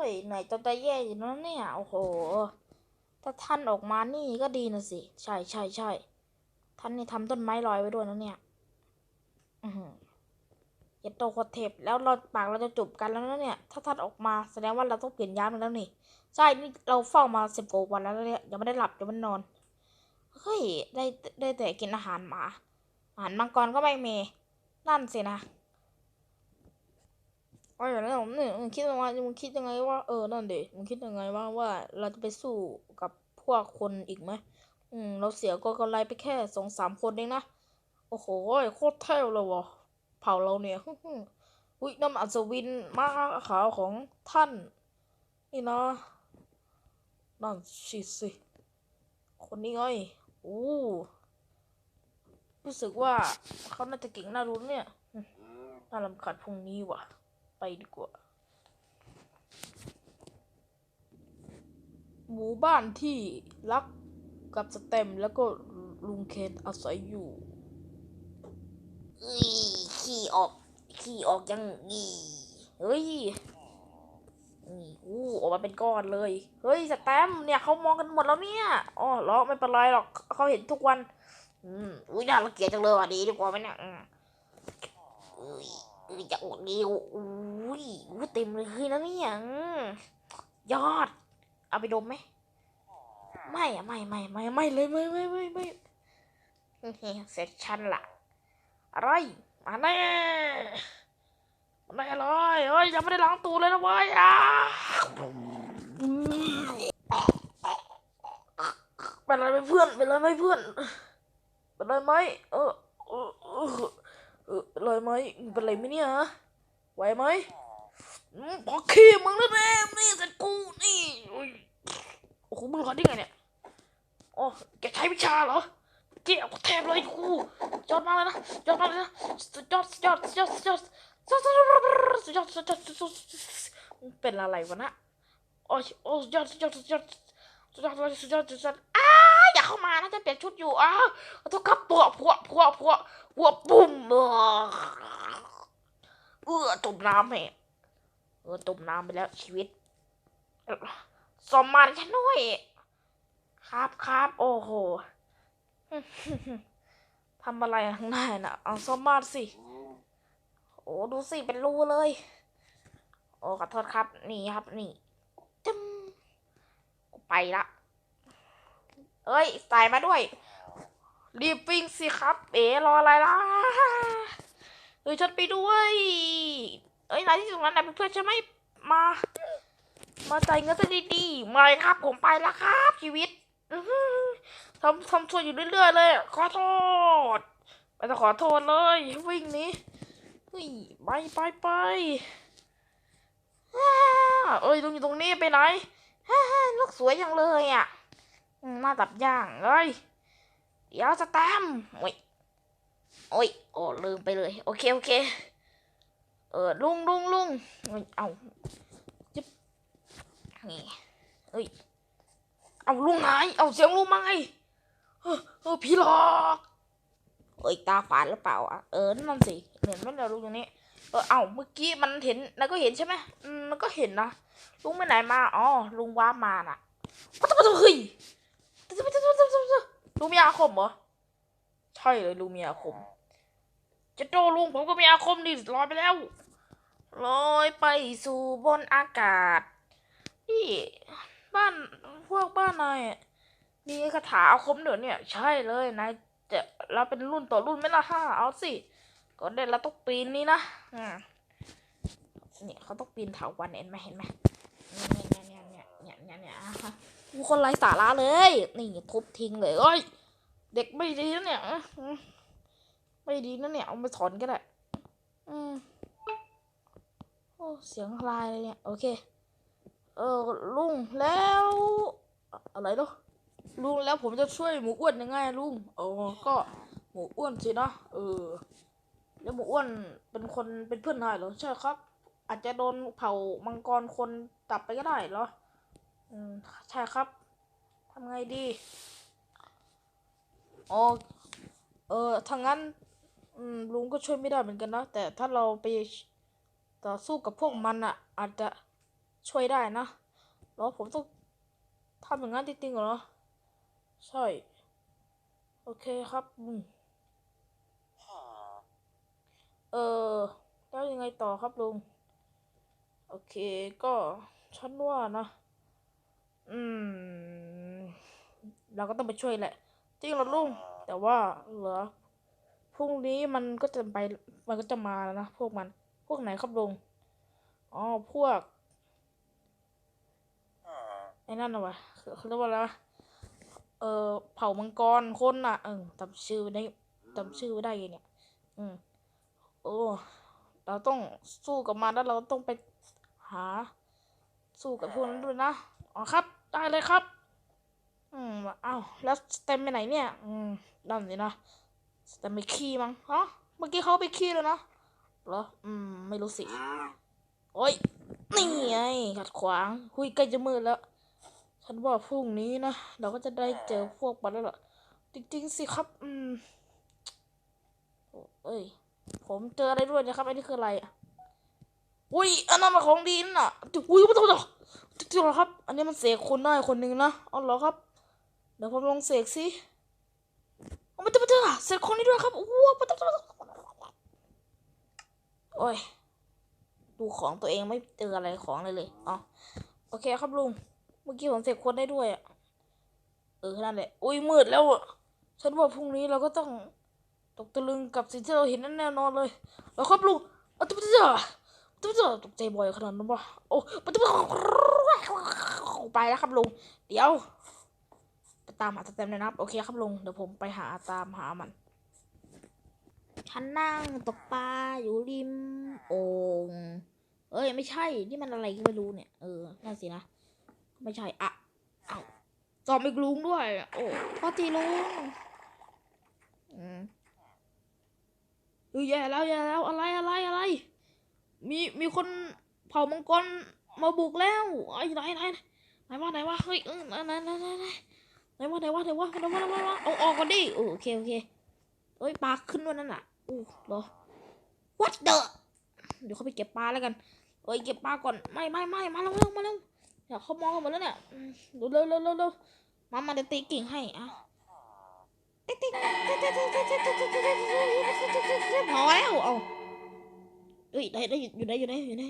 ้ยเหนื่อยจนจะแย่อยู่แล้วเนี่ยโอ้โห ถ้าท่านออกมานี่ก็ดีนะสิ ใช่ใช่ใช่ท่านนี่ทำต้นไม้ลอยไว้ด้วยนะเนี่ย อือเย็ดโตโคเทพแล้วเราปากเราจะจูบกันแล้วนะเนี่ย ถ้าท่านออกมาแสดงว่าเราต้องเปลี่ยนยามแล้วนี่ ใช่นี่เราเฝ้ามาสิบกว่าวันแล้วเนี่ยยังไม่ได้หลับยังไม่นอน เฮ้ย ได้ได้แต่กินอาหารหมา อาหารมังกรก็ไม่มีนั่นสินะ ไอ้อย่างนั้นผมเนี่ยมึงคิดยังไงมึงคิดยังไงว่าเออนั่นเด็มึงคิดยังไงว่าว่าเราจะไปสู้กับพวกคนอีกไหมอืมเราเสียก็กำไรไปแค่สองสามคนเองนะโอ้โหโคตรเท่เลยวะเผาเราเนี่ยอุ้ยน้ำอัศวินมาขาวของท่าน นี่นะนั่นสิสิ คนนี้ไงโอ้รู้สึกว่าเขาน่าจะเก่งน่ารู้เนี่ยน่ารำคาญพรุ่งนี้ว่ะ ไปดีกว่า หมู่บ้านที่รักกับสเต็มแล้วก็ลุงเคนอาศัยอยู่อีขี่ออก ขี่ออกยังอีเฮ้ยนี่อู้ออกมาเป็นก้อนเลย เฮ้ยสแตมเนี่ยเขามองกันหมดแล้วเนี่ยอ๋อเหรอไม่เป็นไรหรอกเขาเห็นทุกวัน อืมอุ้ยน่ารังเกียจจังเลยว่ะดีดีกว่าไหมเนี่ยอืมอุ้ยจะอดดีอุ้ ยอุ้ยเต็มเลยนะเนี่ยอืมยอด เอาไปดมไหมไม่อะไม่ไม่ไม่ไม่เลยไม่ไม่ไม่ไม่เสร็จฉันละอะไรมาแน่มาแน่เลยเฮ้ยยังไม่ได้ล้างตูเลยนะเว้ยอะเป็นอะไรไหมเพื่อนเป็นอะไรไหมเพื่อนเป็นอะไรไหมเออเออเออเป็นอะไรไหมเป็นอะไรไหมเนี่ยฮะ ไหวไหมอืมพอขี้มึงแล้วแน่นี่เสร็จกูนี่โอ้โหมึงรอดได้ไงเนี่ยโอ้แกใช้วิชาเหรอเกี่ยวกับเทพเลยครูยอดมากเลยนะยอดมากเลยนะสุดยอดสุดยอดสุดยอดสุดยอดสุดยอดสุดยอดสุดยอดสุดยอดเป็นอะไรวะนะโอ้ยโอ้ยอดสุดยอดสุดยอดสุดยอดสุดยอดสุดยอดอ้าอย่าเข้ามานะจะเปลี่ยนชุดอยู่อ้าวขอโทษครับปัวปัวปัวปัวปัวปุ่มเออเออจมน้ำแม่เออจมน้ำไปแล้วชีวิตสมมาฉันด้วย ครับครับโอ้โหทำอะไรข้างในน่ะ เอาซ่อมบ้านสิ โอ้ดูสิ เป็นรูเลย โอ้ขอโทษครับ นี่ครับนี่จึ๊มกูไปละเอ้ยใส่มาด้วย รีบวิ่งสิครับ เอ๋รออะไรล่ะ เฮ้ยฉันไปด้วยเอ้ยนายที่ตรงนั้นนายเป็นเพื่อนฉันไหมมา มาใจเงินซะดีๆม่ครับ ผมไปแล้วครับ ชีวิตทำทำชั่วอยู่เรื่อยๆเลย ขอโทษไม่ต้ขอโทษเลย วิ่งนี้เฮ้ยไปไปไปเอ้ยลุงอยู่ตรงนี้ไปไหนลูกสวยจังเลยอะอืมมาตับย่างเอ้ยเดี๋ยวจะตามโอ้ย โอ้ยโอ้ลืมไปเลย โอเค โอเค เออลุงลุงลุงเอาจิ๊บนี่เอ้ยเอาลุงไหายเอาเสียงลุงมาไงเออเออพี่หลอกเอ้ยตาฝาดหรือเปล่าอะเออนั่นสิเห็นไหมเราลุงอย่างนี้เออเอาเมื่อกี้มันเห็นนายก็เห็นใช่ไหมอืมมันก็เห็นนะลุงไปไหนมาอ๋อลุงว้ามาน่ะก็ต้องเฮ้ยลุงมีอาคมเหรอ ใช่เลยลุงมีอาคม จะโตลุงผมก็มีอาคมดิลอยไปแล้วลอยไปสู่บนอากาศนี่บ้านพวกบ้านนายมีคาถาอาคมเดี๋ยวเนี่ย ใช่เลยนายจะเราเป็นรุ่นต่อรุ่นไหมล่ะฮ่าเอาสิก็ได้เราต้องปีนนี่นะอืมเนี่ยเขาต้องปีนเถาวันเห็นไหมเห็นไหมเนี่ยเนี่ยเนี่ยเนี่ยเนี่ยเนี่ยอะฮะกูคนไร้สาระเลย นี่ทุบทิ้งเลยเอ้ย เด็กไม่ดีนะเนี่ย ไม่ดีนะเนี่ย เอาไปถอนก็ได้ อืมโอ้เสียงคลายเลยเนี่ย โอเค เออลุงแล้ว อะไรเนาะลุงแล้วผมจะช่วยหมูอ้วนยังไงลุงเออก็หมูอ้วนสินะเออ แล้วหมูอ้วนเป็นคนเป็นเพื่อนนายเหรอใช่ครับ อาจจะโดนเผามังกรคนตับไปก็ได้เหรอ อืมใช่ครับทำไงดี อ๋อเออถ้างนั้นลุงก็ช่วยไม่ได้เหมือนกันนะ แต่ถ้าเราไปต่อสู้กับพวกมันอะอาจจะช่วยได้นะแล้วผมต้องทำอย่างนั้นจริงๆเหรอ ใช่ โอเคครับลุงเออแล้วยังไงต่อครับลุง โอเคก็ฉันว่านะ อืม เราก็ต้องไปช่วยแหละ จริงเหรอลุงแต่ว่าเหรอพรุ่งนี้มันก็จะไปมันก็จะมาแล้วนะพวกมัน พวกไหนครับลุงอ๋อพวกไอ้นั่นนะวะเขาเขาเรียกว่าอะไรวะเออเผ่ามังกรคนน่ะ เออจำชื่อไม่ได้จำชื่อไม่ได้ไงเนี่ย อืมโอ้เราต้องสู้กับมันแล้วเราต้องไปหา สู้กับพวกนั้นด้วยนะ อ๋อครับ ได้เลยครับ อืมอ้าวแล้วสเต็มไปไหนเนี่ย อืมนั่นสินะสเต็มไปขี้มั้งฮะเมื่อกี้เขาไปขี้แล้วนะเหรออืม ไม่รู้สิ โอ้ย นี่ไงขัดขวาง หุยใกล้จะมืดแล้ว ฉันว่าพรุ่งนี้นะ เราก็จะได้เจอพวกมันแล้วล่ะ จริงๆสิครับ อืมโอ้เอ้ย ผมเจออะไรด้วยนะครับ อันนี้คืออะไรอะอุ้ย อันนั้นมันของดีนน่ะอุ้ยไม่ต้องต้องจริงเหรอครับ อันนี้มันเสกคนได้คนหนึ่งนะ เอาเหรอครับ เดี๋ยวผมลองเสกสิเอามาเถอมาเถอเสกคนนี้ด้วยครับ โอ้มาเถอโอ้ย ดูของตัวเองไม่เจออะไรของเลยเลยอ๋อโอเคครับลุง เมื่อกี้ผมเสกคนได้ด้วยอะ เออ นั่นแหละ อุ้ยมืดแล้วอะฉันว่าพรุ่งนี้เราก็ต้องตกตะลึงกับสิ่งที่เราเห็นนั่นแน่นอนเลย แล้วครับลุงเอาตุ๊บตุ๊บตุ๊บตุ๊บตกใจบ่อยขนาดนั้นปะโอ้ตุ๊บไปแล้วครับลุง เดี๋ยว ตามหาสแตมเลยนะครับ โอเคครับลุง เดี๋ยวผมไปหาตามหามัน ฉันนั่งตกปลาอยู่ริมโอ่งเอ้ยไม่ใช่ นี่มันอะไรก็ไม่รู้เนี่ย เออ นั่นสินะ ไม่ใช่ อะ เอ้าจอมอีกลุงด้วย โอ้พอทีลุง อืมเออแย่แล้วแย่แล้วอะไรอะไรอะไร มีมีคนเผ่ามังกรมาบุกแล้วไอ้ไหนไหนไหนวะไหนวะเฮ้ยเออไหนไหนไหนไหน ไหนวะไหนวะไหนวะไหนวะไหนวะเอาออกก่อนดิโอเคโอเคเอ้ยปลาขึ้นวันนั้นอะอู้รอ what the เดี๋ยวเขาไปเก็บปลาแล้วกันเอ้ยเก็บปลาก่อนไม่ไม่ไม่มาเร็วเร็วมาเร็วเดี๋ยวเขามองกันหมดแล้วเนี่ยเร็วเร็วเร็วเร็วมามาจะตีกิ่งให้อะพอแล้วเอาเอ้ยได้ได้อยู่ได้อยู่ได้อยู่ได้